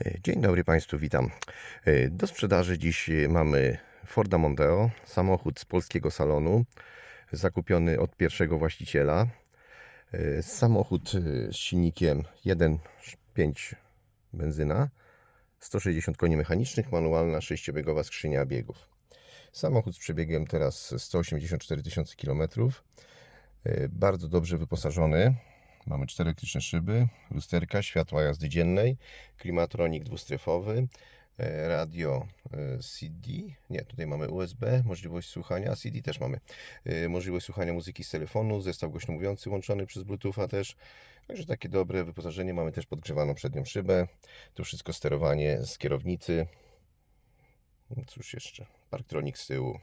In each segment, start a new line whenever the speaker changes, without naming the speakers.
E, Dzień dobry Państwu, witam. E, Do sprzedaży dziś e, mamy Forda Mondeo, samochód z polskiego salonu, zakupiony od pierwszego właściciela. Samochód z silnikiem 1.5 benzyna, 160 koni mechanicznych, manualna 6-biegowa skrzynia biegów. Samochód z przebiegiem teraz 184 tysiące km. Bardzo dobrze wyposażony. Mamy cztery elektryczne szyby, lusterka, światła jazdy dziennej, klimatronik dwustrefowy, e, radio e, CD, nie, tutaj mamy USB, możliwość słuchania, CD też mamy, e, możliwość słuchania muzyki z telefonu, zestaw głośno mówiący łączony przez Bluetootha też, także takie dobre wyposażenie, mamy też podgrzewaną przednią szybę, tu wszystko sterowanie z kierownicy, No cóż jeszcze, Parktronik z tyłu.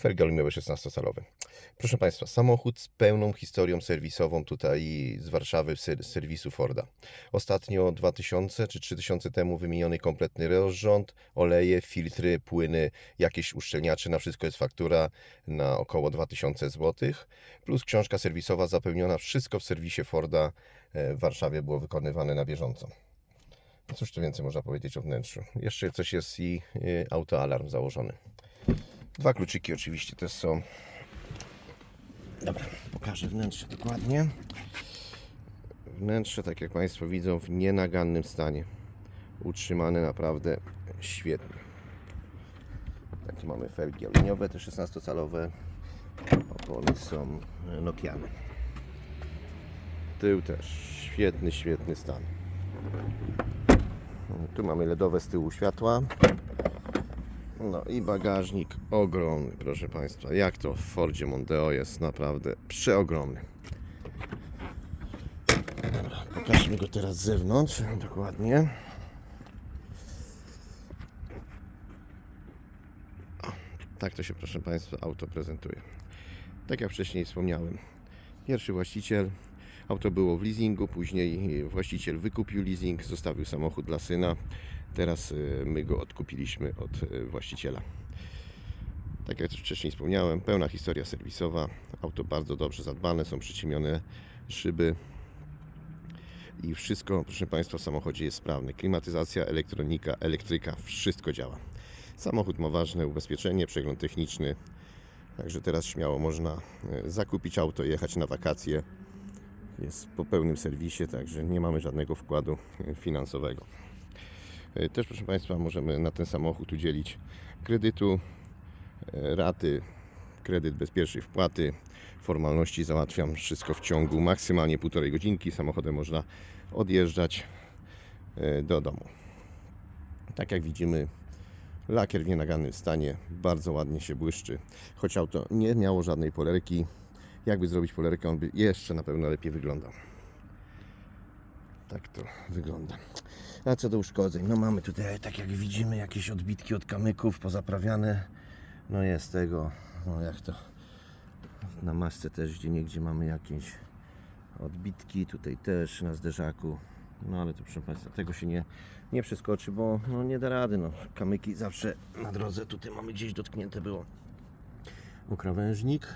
Felgi aluminiowe 16-calowe. Proszę Państwa, samochód z pełną historią serwisową tutaj z Warszawy, z ser- z serwisu Forda. Ostatnio 2000 czy 3000 temu wymieniony kompletny rozrząd, oleje, filtry, płyny, jakieś uszczelniacze, na wszystko jest faktura na około 2000 zł. Plus książka serwisowa zapełniona, wszystko w serwisie Forda e, w Warszawie było wykonywane na bieżąco. Cóż tu więcej można powiedzieć o wnętrzu. Jeszcze coś jest i y, autoalarm założony. Dwa kluczyki oczywiście też są. Dobra, pokażę wnętrze dokładnie. Wnętrze, tak jak Państwo widzą, w nienagannym stanie. Utrzymane naprawdę świetnie. Tak, tu mamy felgi aluminiowe, te 16-calowe. Opony są Nokiane. Tył też świetny, świetny stan. Tu mamy LEDowe z tyłu światła. No i bagażnik ogromny, proszę Państwa. Jak to w Fordzie Mondeo jest naprawdę przeogromny. Pokażmy go teraz z zewnątrz. Dokładnie. O, tak to się, proszę Państwa, auto prezentuje. Tak jak wcześniej wspomniałem, pierwszy właściciel Auto było w leasingu, później właściciel wykupił leasing, zostawił samochód dla syna. Teraz e, my go odkupiliśmy od e, właściciela. Tak jak wcześniej wspomniałem, pełna historia serwisowa. Auto bardzo dobrze zadbane, są przyciemione szyby i wszystko, proszę Państwa, w samochodzie jest sprawne. Klimatyzacja, elektronika, elektryka, wszystko działa. Samochód ma ważne ubezpieczenie, przegląd techniczny. Także teraz śmiało można e, zakupić auto, jechać na wakacje jest po pełnym serwisie, także nie mamy żadnego wkładu finansowego. E, Też, proszę Państwa, możemy na ten samochód udzielić kredytu, e, raty, kredyt bez pierwszej wpłaty. Formalności załatwiam wszystko w ciągu maksymalnie półtorej godzinki. Samochodem można odjeżdżać e, do domu. Tak jak widzimy, lakier w nienagannym stanie bardzo ładnie się błyszczy. Choć auto nie miało żadnej polerki, jakby zrobić polerkę, on by jeszcze na pewno lepiej wyglądał. Tak to wygląda. A co do uszkodzeń, no mamy tutaj, tak jak widzimy, jakieś odbitki od kamyków pozaprawiane. No jest tego, no jak to na masce też gdzie niegdzie mamy jakieś odbitki, tutaj też na zderzaku. No ale to proszę Państwa, tego się nie, nie przeskoczy, bo no, nie da rady. No. Kamyki zawsze na drodze, tutaj mamy gdzieś dotknięte było o krawężnik.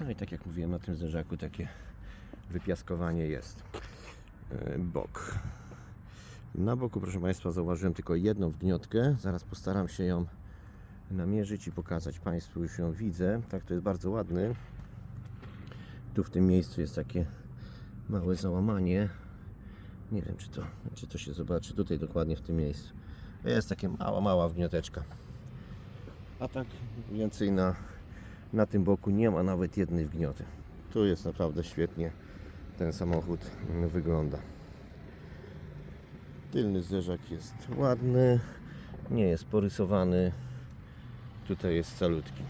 No i tak jak mówiłem, na tym zderzaku takie wypiaskowanie jest. E, Bok. Na boku, proszę Państwa, zauważyłem tylko jedną wgniotkę. Zaraz postaram się ją namierzyć i pokazać Państwu. Już ją widzę. Tak, to jest bardzo ładny. Tu w tym miejscu jest takie małe załamanie. Nie wiem, czy to, czy to się zobaczy. Tutaj dokładnie w tym miejscu. Jest takie mała, mała wgnioteczka. A tak więcej na na tym boku nie ma nawet jednej wgnioty. Tu jest naprawdę świetnie ten samochód wygląda. Tylny zderzak jest ładny, nie jest porysowany. Tutaj jest calutki.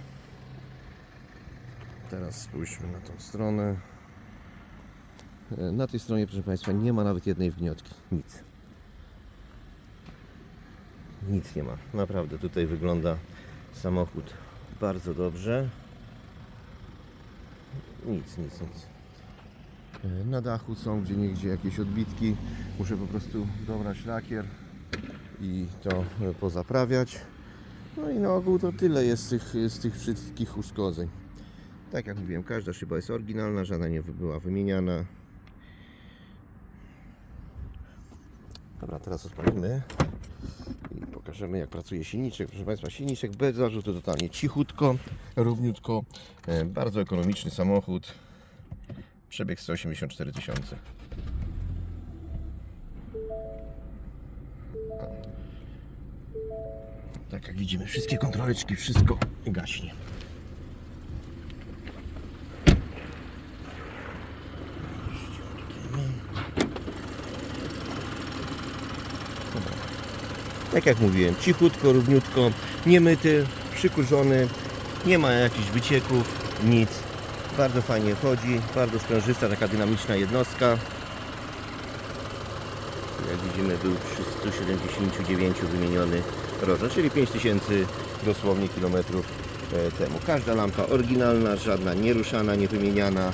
Teraz spójrzmy na tą stronę. Na tej stronie, proszę Państwa, nie ma nawet jednej wgniotki. Nic. Nic nie ma. Naprawdę tutaj wygląda samochód bardzo dobrze. Nic, nic, nic. E, Na dachu są gdzie niegdzie jakieś odbitki. Muszę po prostu dobrać lakier i to e, pozaprawiać. No i na ogół to tyle jest z tych, z tych wszystkich uszkodzeń. Tak jak mówiłem, każda szyba jest oryginalna, żadna nie była wymieniana. Dobra, teraz odpalimy pokażemy jak pracuje silniczek. Proszę Państwa, silniczek bez zarzutu totalnie cichutko, równiutko, e, bardzo ekonomiczny samochód. Przebieg 184 tysiące. Tak jak widzimy, wszystkie kontroleczki, wszystko gaśnie. Dobra. Tak jak mówiłem, cichutko, równiutko, niemyty, przykurzony, nie ma jakichś wycieków, nic. Bardzo fajnie chodzi, bardzo sprężysta, taka dynamiczna jednostka. Jak widzimy był przy 179 wymieniony roczno, czyli 5000 dosłownie kilometrów e, temu. Każda lampa oryginalna, żadna nieruszana, niewymieniana.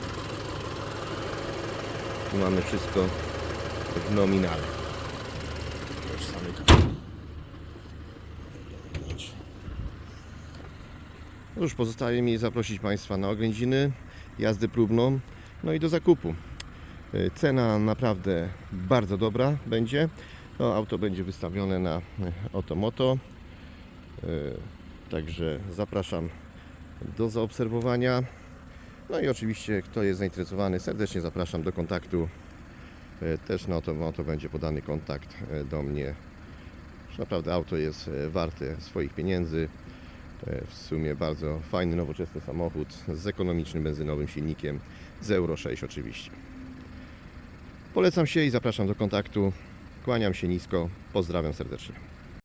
Tu mamy wszystko w nominale. Już. Już pozostaje mi zaprosić Państwa na oględziny, jazdę próbną, no i do zakupu. Y, Cena naprawdę bardzo dobra będzie. To auto będzie wystawione na y, Otomoto. Y, Także zapraszam do zaobserwowania. No i oczywiście, kto jest zainteresowany, serdecznie zapraszam do kontaktu. Też na Otomoto będzie podany kontakt do mnie. Naprawdę auto jest warte swoich pieniędzy. E, W sumie bardzo fajny, nowoczesny samochód z ekonomicznym benzynowym silnikiem z Euro 6 oczywiście. Polecam się i zapraszam do kontaktu. Kłaniam się nisko. Pozdrawiam serdecznie.